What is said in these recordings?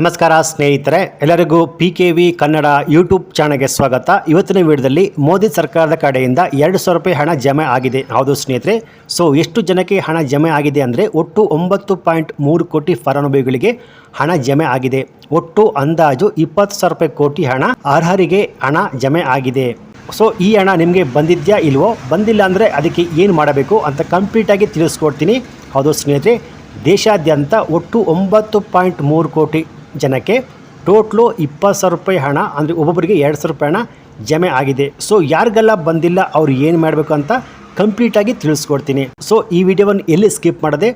ನಮಸ್ಕಾರ ಸ್ನೇಹಿತರೆ, ಎಲ್ಲರಿಗೂ P K V Kannada YouTube ಚಾನಲ್ಗೆ ಸ್ವಾಗತ. ಇವತ್ತಿನ ವಿಡಿಯೋದಲ್ಲಿ ಮೋದಿ ಸರ್ಕಾರದ ಕಡೆಯಿಂದ ಎರಡು ಸಾವಿರ ರೂಪಾಯಿ ಹಣ ಜಮೆ ಆಗಿದೆ. ಹೌದು ಸ್ನೇಹಿತರೆ, ಸೊ ಎಷ್ಟು ಜನಕ್ಕೆ ಹಣ ಜಮೆ ಆಗಿದೆ ಅಂದರೆ ಒಟ್ಟು ಒಂಬತ್ತು ಪಾಯಿಂಟ್ ಮೂರು ಕೋಟಿ ಫಲಾನುಭವಿಗಳಿಗೆ ಹಣ ಜಮೆ ಆಗಿದೆ. ಒಟ್ಟು ಅಂದಾಜು ಇಪ್ಪತ್ತು ಸಾವಿರ ರೂಪಾಯಿ ಕೋಟಿ ಹಣ ಅರ್ಹರಿಗೆ ಹಣ ಜಮೆ ಆಗಿದೆ. ಸೊ ಈ ಹಣ ನಿಮಗೆ ಬಂದಿದ್ಯಾ ಇಲ್ವೋ? ಬಂದಿಲ್ಲ ಅಂದರೆ ಅದಕ್ಕೆ ಏನು ಮಾಡಬೇಕು ಅಂತ ಕಂಪ್ಲೀಟಾಗಿ ತಿಳಿಸ್ಕೊಡ್ತೀನಿ. ಹೌದು ಸ್ನೇಹಿತರೆ, ದೇಶಾದ್ಯಂತ ಒಟ್ಟು ಒಂಬತ್ತು ಪಾಯಿಂಟ್ ಮೂರು ಕೋಟಿ ಜನಕ್ಕೆ ಟೋಟ್ಲು ಇಪ್ಪತ್ತು ಸಾವಿರ ರೂಪಾಯಿ ಹಣ, ಅಂದರೆ ಒಬ್ಬೊಬ್ಬರಿಗೆ ಎರಡು ಸಾವಿರ ರೂಪಾಯಿ ಹಣ ಜಮೆ ಆಗಿದೆ. ಸೊ ಯಾರಿಗೆಲ್ಲ ಬಂದಿಲ್ಲ, ಅವ್ರು ಏನು ಮಾಡಬೇಕು ಅಂತ ಕಂಪ್ಲೀಟಾಗಿ ತಿಳಿಸ್ಕೊಡ್ತೀನಿ. ಸೊ ಈ ವಿಡಿಯೋವನ್ನು ಎಲ್ಲಿ ಸ್ಕಿಪ್ ಮಾಡದೆ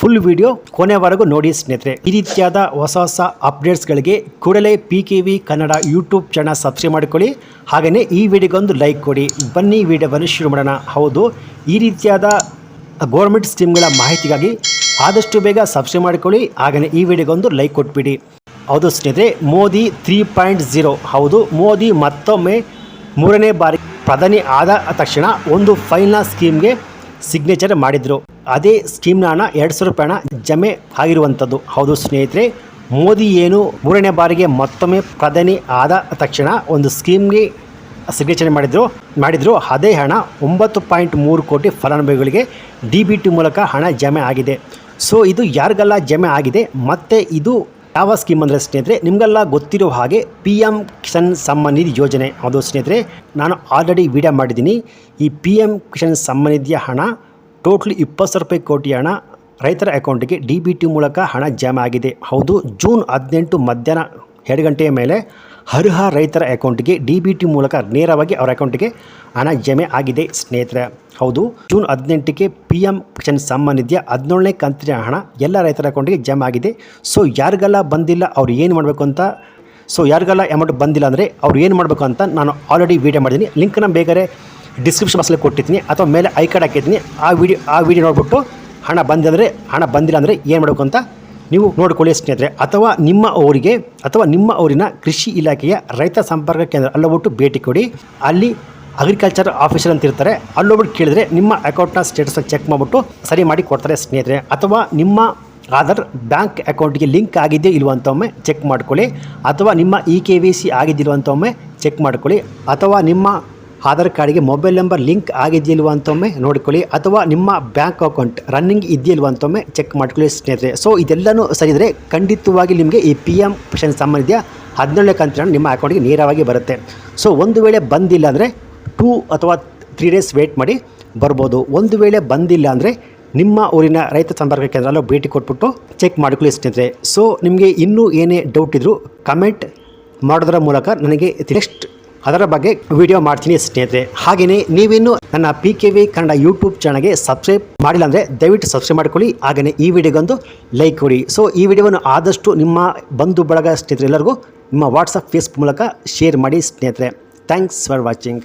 ಫುಲ್ ವಿಡಿಯೋ ಕೊನೆವರೆಗೂ ನೋಡಿ ಸ್ನೇಹಿತರೆ. ಈ ರೀತಿಯಾದ ಹೊಸ ಹೊಸ ಅಪ್ಡೇಟ್ಸ್ಗಳಿಗೆ ಕೂಡಲೇ P K V Kannada YouTube channel subscribe ಮಾಡಿಕೊಳ್ಳಿ. ಹಾಗೆಯೇ ಈ ವಿಡಿಯೋಗೊಂದು ಲೈಕ್ ಕೊಡಿ. ಬನ್ನಿ ವಿಡಿಯೋವನ್ನು ಶುರು ಮಾಡೋಣ. ಹೌದು, ಈ ರೀತಿಯಾದ ಗೌರ್ಮೆಂಟ್ ಸ್ಕೀಮ್ಗಳ ಮಾಹಿತಿಗಾಗಿ ಆದಷ್ಟು ಬೇಗ ಸಬ್ಸ್ಕ್ರೈಬ್ ಮಾಡಿಕೊಳ್ಳಿ. ಹಾಗೆಯೇ ಈ ವಿಡಿಯೋಗೊಂದು ಲೈಕ್ ಕೊಟ್ಬಿಡಿ. ಹೌದು ಸ್ನೇಹಿತರೆ, ಮೋದಿ ತ್ರೀ ಪಾಯಿಂಟ್ ಝೀರೋ ಹೌದು, ಮೋದಿ ಮತ್ತೊಮ್ಮೆ ಮೂರನೇ ಬಾರಿ ಪ್ರಧಾನಿ ಆದ ತಕ್ಷಣ ಒಂದು ಫೈಲ್ನ ಸ್ಕೀಮ್ಗೆ ಸಿಗ್ನೇಚರ್ ಮಾಡಿದರು. ಅದೇ ಸ್ಕೀಮ್ನ ಹಣ ಎರಡು ಸಾವಿರ ರೂಪಾಯಿ ಹಣ ಜಮೆ ಆಗಿರುವಂಥದ್ದು. ಹೌದು ಸ್ನೇಹಿತರೆ, ಮೋದಿ ಏನು ಮೂರನೇ ಬಾರಿಗೆ ಮತ್ತೊಮ್ಮೆ ಪ್ರಧಾನಿ ಆದ ತಕ್ಷಣ ಒಂದು ಸ್ಕೀಮ್ಗೆ ಸಿಗ್ನೇಚರ್ ಮಾಡಿದರು. ಮಾಡಿದರು. ಅದೇ ಹಣ ಒಂಬತ್ತು ಪಾಯಿಂಟ್ ಮೂರು ಕೋಟಿ ಫಲಾನುಭವಿಗಳಿಗೆ ಡಿ ಬಿ ಟಿ ಮೂಲಕ ಹಣ ಜಮೆ ಆಗಿದೆ. ಸೊ ಇದು ಯಾರಿಗೆಲ್ಲ ಜಮೆ ಆಗಿದೆ? ಮತ್ತು ಇದು ಯಾವ ಸ್ಕೀಮ್ ಅಂದರೆ ಸ್ನೇಹಿತರೆ, ನಿಮಗೆಲ್ಲ ಗೊತ್ತಿರೋ ಹಾಗೆ ಪಿ ಎಂ ಕಿಸಾನ್ ಸಮ್ಮಾನ್ ನಿಧಿ ಯೋಜನೆ. ಅದು ಸ್ನೇಹಿತರೆ, ನಾನು ಆಲ್ರೆಡಿ ವಿಡಿಯೋ ಮಾಡಿದ್ದೀನಿ. ಈ ಪಿ ಎಂ ಕಿಸಾನ್ ಸಮ್ಮಾನ್ ನಿಧಿಯ ಹಣ ಟೋಟ್ಲಿ ಇಪ್ಪತ್ತು ಸಾವಿರ ರೂಪಾಯಿ ಕೋಟಿ ಹಣ, ರೈತರ ಅಕೌಂಟಿಗೆ ಡಿ ಬಿ ಟಿ ಮೂಲಕ ಹಣ ಜಮೆ ಆಗಿದೆ. ಹೌದು, ಜೂನ್ ಹದಿನೆಂಟು ಮಧ್ಯಾಹ್ನ ಎರಡು ಗಂಟೆಯ ಮೇಲೆ ಅರ್ಹ ರೈತರ ಅಕೌಂಟ್ಗೆ ಡಿ ಬಿ ಟಿ ಮೂಲಕ ನೇರವಾಗಿ ಅವರ ಅಕೌಂಟ್ಗೆ ಹಣ ಜಮೆ ಆಗಿದೆ, ಸ್ನೇಹಿತರೆ. ಹೌದು, ಜೂನ್ ಹದಿನೆಂಟಕ್ಕೆ ಪಿ ಎಂ ಕಿಸಾನ್ ಸಮ್ಮಾನ್ ನಿಧಿಯ ಹದಿನೇಳನೇ ಕಂತಿನ ಹಣ ಎಲ್ಲ ರೈತರ ಅಕೌಂಟ್ಗೆ ಜಮೆ ಆಗಿದೆ. ಸೊ, ಯಾರಿಗೆಲ್ಲ ಬಂದಿಲ್ಲ, ಅವ್ರು ಏನು ಮಾಡಬೇಕು ಅಂತ? ಸೊ, ಯಾರಿಗೆಲ್ಲ ಅಮೌಂಟ್ ಬಂದಿಲ್ಲ ಅಂದರೆ ಅವ್ರು ಏನು ಮಾಡಬೇಕು ಅಂತ ನಾನು ಆಲ್ರೆಡಿ ವೀಡಿಯೋ ಮಾಡಿದ್ದೀನಿ. ಲಿಂಕ್ನ ಬೇಗರೆ ಡಿಸ್ಕ್ರಿಪ್ಷನ್ ಬಾಕ್ಸಲ್ಲಿ ಕೊಟ್ಟಿದ್ದೀನಿ ಅಥವಾ ಮೇಲೆ ಐ ಕಾರ್ಡ್ ಹಾಕಿದ್ದೀನಿ ಆ ವಿಡಿಯೋ ಆ ವಿಡಿಯೋ ನೋಡಿಬಿಟ್ಟು ಹಣ ಬಂದಿದ್ರೆ ಹಣ ಬಂದಿಲ್ಲ ಅಂದರೆ ಏನು ಮಾಡಬೇಕು ಅಂತ ನೀವು ನೋಡಿಕೊಳ್ಳಿ ಸ್ನೇಹಿತರೆ, ಅಥವಾ ನಿಮ್ಮ ಊರಿಗೆ, ಅಥವಾ ನಿಮ್ಮ ಊರಿನ ಕೃಷಿ ಇಲಾಖೆಯ ರೈತ ಸಂಪರ್ಕ ಕೇಂದ್ರ ಅಲ್ಲೋಗ್ಬಿಟ್ಟು ಭೇಟಿ ಕೊಡಿ. ಅಲ್ಲಿ ಅಗ್ರಿಕಲ್ಚರ್ ಆಫೀಸರ್ ಅಂತ ಇರ್ತಾರೆ. ಅಲ್ಲೋಗ್ಬಿಟ್ಟು ಕೇಳಿದ್ರೆ ನಿಮ್ಮ ಅಕೌಂಟ್ನ ಸ್ಟೇಟಸ್ ಚೆಕ್ ಮಾಡಿಬಿಟ್ಟು ಸರಿ ಮಾಡಿ ಕೊಡ್ತಾರೆ ಸ್ನೇಹಿತರೆ. ಅಥವಾ ನಿಮ್ಮ ಆಧಾರ್ ಬ್ಯಾಂಕ್ ಅಕೌಂಟ್ಗೆ ಲಿಂಕ್ ಆಗಿದೆಯೋ ಇಲ್ವ ಒಮ್ಮೆ ಚೆಕ್ ಮಾಡ್ಕೊಳ್ಳಿ. ಅಥವಾ ನಿಮ್ಮ ಇ ಕೆ ವಿ ಸಿ ಆಗಿದ್ದಿಲ್ವ ಅಂತ ಒಮ್ಮೆ ಚೆಕ್ ಮಾಡ್ಕೊಳ್ಳಿ. ಅಥವಾ ನಿಮ್ಮ ಆಧಾರ್ ಕಾರ್ಡ್ಗೆ ಮೊಬೈಲ್ ನಂಬರ್ ಲಿಂಕ್ ಆಗಿದೆಯಲ್ವ ಅಂತೊಮ್ಮೆ ನೋಡ್ಕೊಳ್ಳಿ ಅಥವಾ ನಿಮ್ಮ ಬ್ಯಾಂಕ್ ಅಕೌಂಟ್ ರನ್ನಿಂಗ್ ಇದೆಯಲ್ವ ಅಂತೊಮ್ಮೆ ಚೆಕ್ ಮಾಡ್ಕೊಳ್ಳಿ ಸ್ನೇಹಿತರೆ. ಸೊ, ಇದೆಲ್ಲನೂ ಸರಿದರೆ ಖಂಡಿತವಾಗಿ ನಿಮಗೆ ಈ ಪಿ ಎಂ ಪೆನ್ಷನ್ ಸಂಬಂಧಿಯ ಹದಿನೇಳನೇ ಕಂತಿನ ನಿಮ್ಮ ಅಕೌಂಟ್ಗೆ ನೇರವಾಗಿ ಬರುತ್ತೆ. ಸೊ, ಒಂದು ವೇಳೆ ಬಂದಿಲ್ಲ ಅಂದರೆ ಟೂ ಅಥವಾ ತ್ರೀ ಡೇಸ್ ವೇಟ್ ಮಾಡಿ ಬರ್ಬೋದು. ಒಂದು ವೇಳೆ ಬಂದಿಲ್ಲ ಅಂದರೆ ನಿಮ್ಮ ಊರಿನ ರೈತ ಸಂಪರ್ಕ ಕೇಂದ್ರಲ್ಲೂ ಭೇಟಿ ಕೊಟ್ಬಿಟ್ಟು ಚೆಕ್ ಮಾಡ್ಕೊಳ್ಳಿ ಸ್ನೇಹಿತರೆ. ಸೊ, ನಿಮಗೆ ಇನ್ನೂ ಏನೇ ಡೌಟ್ ಇದ್ದರೂ ಕಮೆಂಟ್ ಮಾಡೋದರ ಮೂಲಕ ನನಗೆ ನೆಕ್ಸ್ಟ್ ಅದರ ಬಗ್ಗೆ ವಿಡಿಯೋ ಮಾಡ್ತೀನಿ ಸ್ನೇಹಿತರೆ. ಹಾಗೆಯೇ ನೀವಿನ್ನು ನನ್ನ P K V Kannada YouTube ಚಾನಲ್ಗೆ ಸಬ್ಸ್ಕ್ರೈಬ್ ಮಾಡಿಲ್ಲ ಅಂದರೆ ದಯವಿಟ್ಟು ಸಬ್ಸ್ಕ್ರೈಬ್ ಮಾಡ್ಕೊಳ್ಳಿ. ಹಾಗೆಯೇ ಈ ವಿಡಿಯೋಗೊಂದು ಲೈಕ್ ಕೊಡಿ. ಸೊ ಈ ವಿಡಿಯೋವನ್ನು ಆದಷ್ಟು ನಿಮ್ಮ ಬಂಧು ಬಳಗ ಸ್ನೇಹಿತರೆಲ್ಲರಿಗೂ ನಿಮ್ಮ ವಾಟ್ಸಪ್ ಫೇಸ್ಬುಕ್ ಮೂಲಕ ಶೇರ್ ಮಾಡಿ ಸ್ನೇಹಿತರೆ. Thanks for watching